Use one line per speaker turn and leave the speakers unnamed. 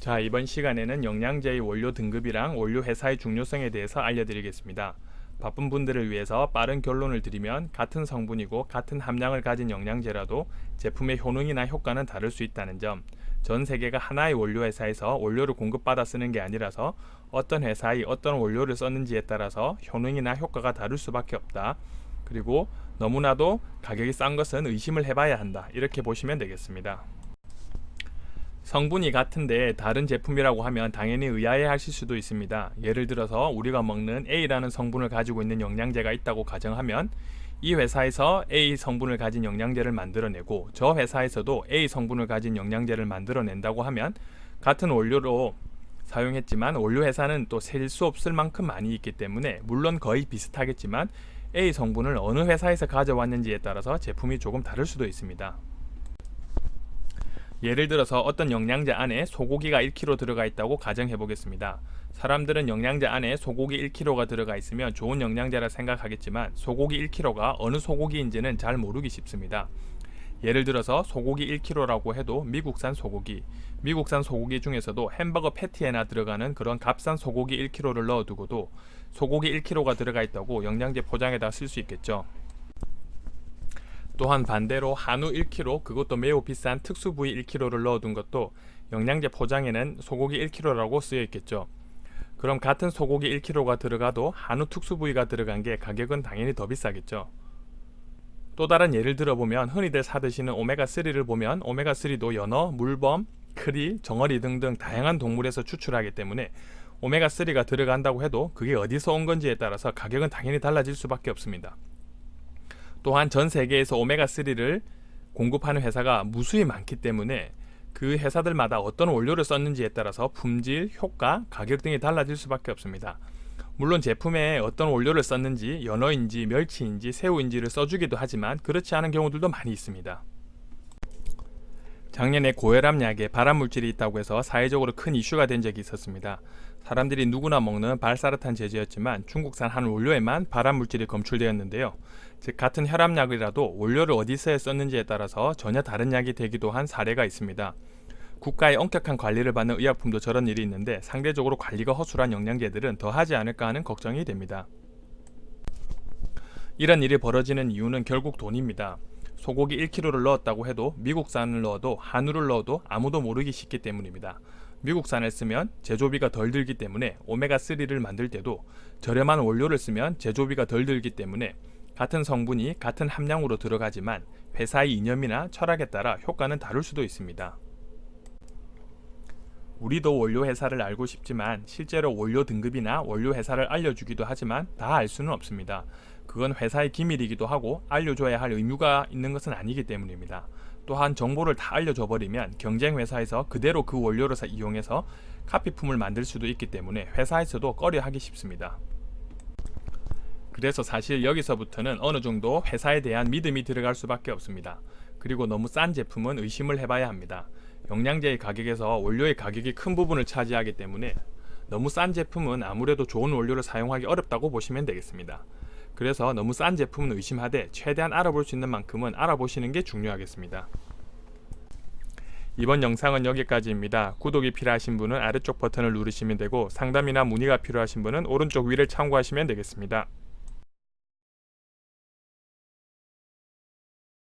자, 이번 시간에는 영양제의 원료 등급이랑 원료 회사의 중요성에 대해서 알려드리겠습니다. 바쁜 분들을 위해서 빠른 결론을 드리면 같은 성분이고 같은 함량을 가진 영양제라도 제품의 효능이나 효과는 다를 수 있다는 점, 전 세계가 하나의 원료 회사에서 원료를 공급받아 쓰는 게 아니라서 어떤 회사의 어떤 원료를 썼는지에 따라서 효능이나 효과가 다를 수밖에 없다. 그리고 너무나도 가격이 싼 것은 의심을 해봐야 한다. 이렇게 보시면 되겠습니다. 성분이 같은데 다른 제품이라고 하면 당연히 의아해 하실 수도 있습니다. 예를 들어서 우리가 먹는 A라는 성분을 가지고 있는 영양제가 있다고 가정하면 이 회사에서 A 성분을 가진 영양제를 만들어내고 저 회사에서도 A 성분을 가진 영양제를 만들어낸다고 하면 같은 원료로 사용했지만 원료 회사는 또 셀 수 없을 만큼 많이 있기 때문에 물론 거의 비슷하겠지만 A 성분을 어느 회사에서 가져왔는지에 따라서 제품이 조금 다를 수도 있습니다. 예를 들어서 어떤 영양제 안에 소고기가 1kg 들어가 있다고 가정해 보겠습니다. 사람들은 영양제 안에 소고기 1kg가 들어가 있으면 좋은 영양제라 생각하겠지만 소고기 1kg가 어느 소고기인지는 잘 모르기 쉽습니다. 예를 들어서 소고기 1kg라고 해도 미국산 소고기, 미국산 소고기 중에서도 햄버거 패티에나 들어가는 그런 값싼 소고기 1kg를 넣어두고도 소고기 1kg가 들어가 있다고 영양제 포장에다 쓸 수 있겠죠. 또한 반대로 한우 1kg 그것도 매우 비싼 특수 부위 1kg를 넣어둔 것도 영양제 포장에는 소고기 1kg라고 쓰여 있겠죠. 그럼 같은 소고기 1kg가 들어가도 한우 특수 부위가 들어간 게 가격은 당연히 더 비싸겠죠. 또 다른 예를 들어보면 흔히들 사드시는 오메가3를 보면 오메가3도 연어, 물범, 크리, 정어리 등등 다양한 동물에서 추출하기 때문에 오메가3가 들어간다고 해도 그게 어디서 온 건지에 따라서 가격은 당연히 달라질 수밖에 없습니다. 또한 전 세계에서 오메가3를 공급하는 회사가 무수히 많기 때문에 그 회사들마다 어떤 원료를 썼는지에 따라서 품질, 효과, 가격 등이 달라질 수밖에 없습니다. 물론 제품에 어떤 원료를 썼는지 연어인지 멸치인지 새우인지를 써주기도 하지만 그렇지 않은 경우들도 많이 있습니다. 작년에 고혈압 약에 발암 물질이 있다고 해서 사회적으로 큰 이슈가 된 적이 있었습니다. 사람들이 누구나 먹는 발사르탄 제제였지만 중국산 한 원료에만 발암 물질이 검출되었는데요. 즉 같은 혈압약이라도 원료를 어디서 썼는지에 따라서 전혀 다른 약이 되기도 한 사례가 있습니다. 국가의 엄격한 관리를 받는 의약품도 저런 일이 있는데 상대적으로 관리가 허술한 영양제들은 더 하지 않을까 하는 걱정이 됩니다. 이런 일이 벌어지는 이유는 결국 돈입니다. 소고기 1kg를 넣었다고 해도 미국산을 넣어도 한우를 넣어도 아무도 모르기 쉽기 때문입니다. 미국산을 쓰면 제조비가 덜 들기 때문에 오메가3를 만들 때도 저렴한 원료를 쓰면 제조비가 덜 들기 때문에 같은 성분이 같은 함량으로 들어가지만 회사의 이념이나 철학에 따라 효과는 다를 수도 있습니다. 우리도 원료 회사를 알고 싶지만 실제로 원료 등급이나 원료 회사를 알려주기도 하지만 다 알 수는 없습니다. 그건 회사의 기밀이기도 하고 알려줘야 할 의무가 있는 것은 아니기 때문입니다. 또한 정보를 다 알려줘 버리면 경쟁 회사에서 그대로 그 원료를 이용해서 카피품을 만들 수도 있기 때문에 회사에서도 꺼려하기 쉽습니다. 그래서 사실 여기서부터는 어느 정도 회사에 대한 믿음이 들어갈 수밖에 없습니다. 그리고 너무 싼 제품은 의심을 해봐야 합니다. 영양제의 가격에서 원료의 가격이 큰 부분을 차지하기 때문에 너무 싼 제품은 아무래도 좋은 원료를 사용하기 어렵다고 보시면 되겠습니다. 그래서 너무 싼 제품은 의심하되 최대한 알아볼 수 있는 만큼은 알아보시는 게 중요하겠습니다. 이번 영상은 여기까지입니다. 구독이 필요하신 분은 아래쪽 버튼을 누르시면 되고 상담이나 문의가 필요하신 분은 오른쪽 위를 참고하시면 되겠습니다.